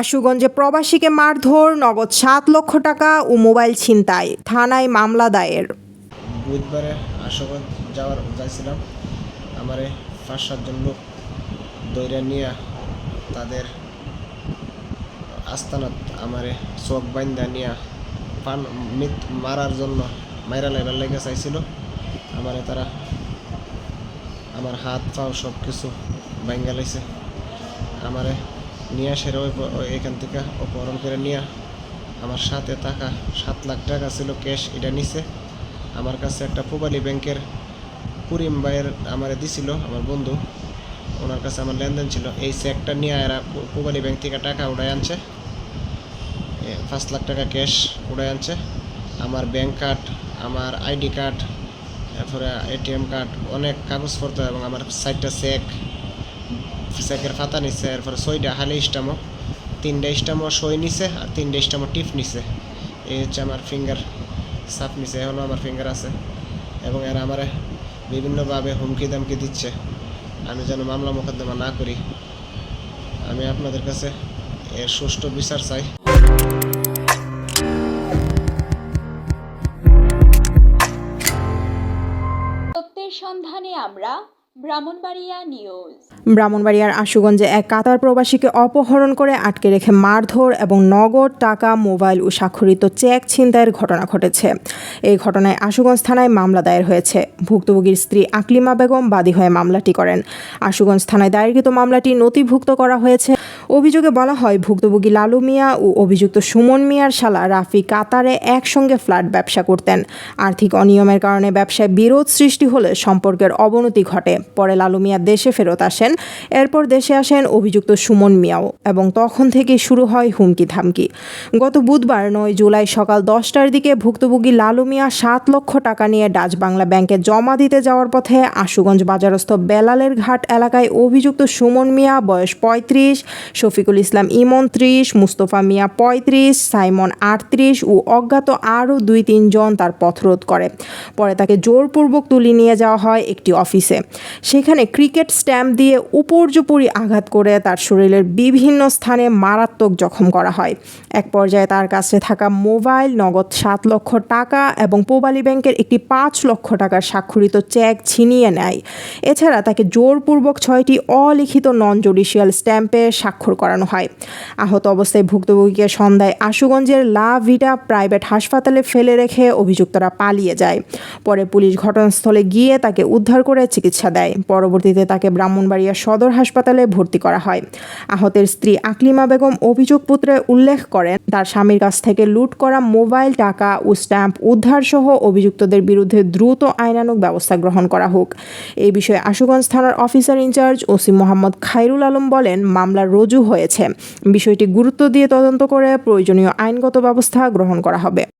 আশুগঞ্জে প্রবাসীকে মারধর, নগদ সাত লক্ষ টাকা ও মোবাইল ছিনতাই, থানায় মামলা দায়ের। বুধবারে আশুগঞ্জ যাওয়ার যাইছিলাম। আমারে পাঁচ সাতজন লোক দৈরা নিয়ে তাদের আস্তানাত আমারে চোখ বাইন্দা নিয়ে পান মিত মারার জন্য মাইরা লাইবার লেগে চাইছিল। আমারে তারা আমার হাত পাও সব কিছু বাইঙ্গা লাইছে। আমারে নিয়ে ওই এখান থেকে অপহরণ করে নিয়ে আমার সাথে টাকা সাত লাখ টাকা ছিল ক্যাশ এটা নিছে। আমার কাছে একটা পুবালি ব্যাংকের কুরিম ভাইয়ের আমারে দিছিল, আমার বন্ধু। ওনার কাছে আমার লেনদেন ছিল। এই চেকটা নিয়ে এরা পুবালি ব্যাংক থেকে টাকা উড়াই আনছে। পাঁচ লাখ টাকা ক্যাশ উড়াই আনছে। আমার ব্যাংক কার্ড আমার আইডি কার্ড তারপরে এটিএম কার্ড অনেক কাগজপত্র এবং আমার সাইডটা চেক চেকের ফাতা নিছে, এরপরে ছয়টা হালে স্টামো তিনটা স্টামো সই নিছে আর তিনটা স্টামো টিপ নিছে। এই হচ্ছে আমার ফিঙ্গার সাপ নিছে এখনও আমার ফিঙ্গার আছে। এবং এরা আমার বিভিন্নভাবে হুমকি দামকি দিচ্ছে। আমি যেন মামলা মোকদ্দমা না করি। আমি আপনাদের কাছে এর সুষ্ঠু বিচার চাই। সন্ধানে আমরা ব্রাহ্মণবাড়িয়া নিউজ ব্রাহ্মণবাড়িয়ার আশুগঞ্জে এক কাতার প্রবাসীকে অপহরণ করে আটকে রেখে মারধর এবং নগদ টাকা, মোবাইল ও স্বাক্ষরিত চেক ছিনতাইয়ের ঘটনা ঘটেছে। এই ঘটনায় আশুগঞ্জ থানায় মামলা দায়ের হয়েছে। ভুক্তভোগীর স্ত্রী আকলিমা বেগম বাদী হয়ে মামলাটি করেন। আশুগঞ্জ থানায় দায়েরকৃত মামলাটি নথিভুক্ত করা হয়েছে অভিযোগে বলা হয়, ভুক্তভোগী লালু মিয়া ও অভিযুক্ত সুমন মিয়ার শালা রাফি কাতারে একসঙ্গে ফ্ল্যাট ব্যবসা করতেন। আর্থিক অনিয়মের কারণে ব্যবসায় বিরোধ সৃষ্টি হলে সম্পর্কের অবনতি ঘটে। পরে লালু মিয়া দেশে ফেরত আসেন, এরপর দেশে আসেন অভিযুক্ত সুমন মিয়াও এবং তখন থেকে শুরু হয় হুমকি ধামকি গত বুধবার নয় জুলাই সকাল দশটার দিকে ভুক্তভোগী লালু মিয়া সাত লক্ষ টাকা নিয়ে ডাচ বাংলা ব্যাংকে জমা দিতে যাওয়ার পথে আশুগঞ্জ বাজারস্থ বেলালের ঘাট এলাকায় অভিযুক্ত সুমন মিয়া বয়স পঁয়ত্রিশ শফিকুল ইসলাম ইমন ত্রিশ, মুস্তফা মিয়া পঁয়ত্রিশ, সাইমন আটত্রিশ ও অজ্ঞাত আরও দুই তিনজন তার পথরোধ করে। পরে তাকে জোরপূর্বক তুলে নিয়ে যাওয়া হয় একটি অফিসে। সেখানে ক্রিকেট স্ট্যাম্প দিয়ে উপর্যুপরি আঘাত করে তার শরীরের বিভিন্ন স্থানে মারাত্মক জখম করা হয়। এক পর্যায়ে তার কাছে থাকা মোবাইল নগদ সাত লক্ষ টাকা এবং পোবালি ব্যাংকের একটি পাঁচ লক্ষ টাকার স্বাক্ষরিত চেক ছিনিয়ে নেয়। এছাড়া তাকে জোরপূর্বক ছয়টি অলিখিত নন জুডিশিয়াল স্ট্যাম্পে স্বাক্ষর করানো হয়। আহত অবস্থায় ভুক্তভোগীকে সন্ধ্যায় আশুগঞ্জের লা ভিটা প্রাইভেট হাসপাতালে ফেলে রেখে অভিযুক্তরা পালিয়ে যায়। পরে পুলিশ ঘটনাস্থলে গিয়ে তাকে উদ্ধার করে চিকিৎসা দেয়। পরবর্তীতে তাকে ব্রাহ্মণবাড়িয়া সদর হাসপাতালে ভর্তি করা হয়। আহতের স্ত্রী আকলিমা বেগম অভিযোগ পুত্রে উল্লেখ করেন, তার স্বামীর কাছ থেকে লুট করা মোবাইল টাকা ও স্ট্যাম্প উদ্ধার সহ অভিযুক্তদের বিরুদ্ধে দ্রুত আইনানুগ ব্যবস্থা গ্রহণ করা হোক। এই বিষয়ে আশুগঞ্জ থানার officer in charge OC Mohammad Khairul Alam বলেন মামলা রুজু হয়েছে। বিষয়টি গুরুত্ব দিয়ে তদন্ত করে প্রয়োজনীয় আইনগত ব্যবস্থা গ্রহণ করা হবে।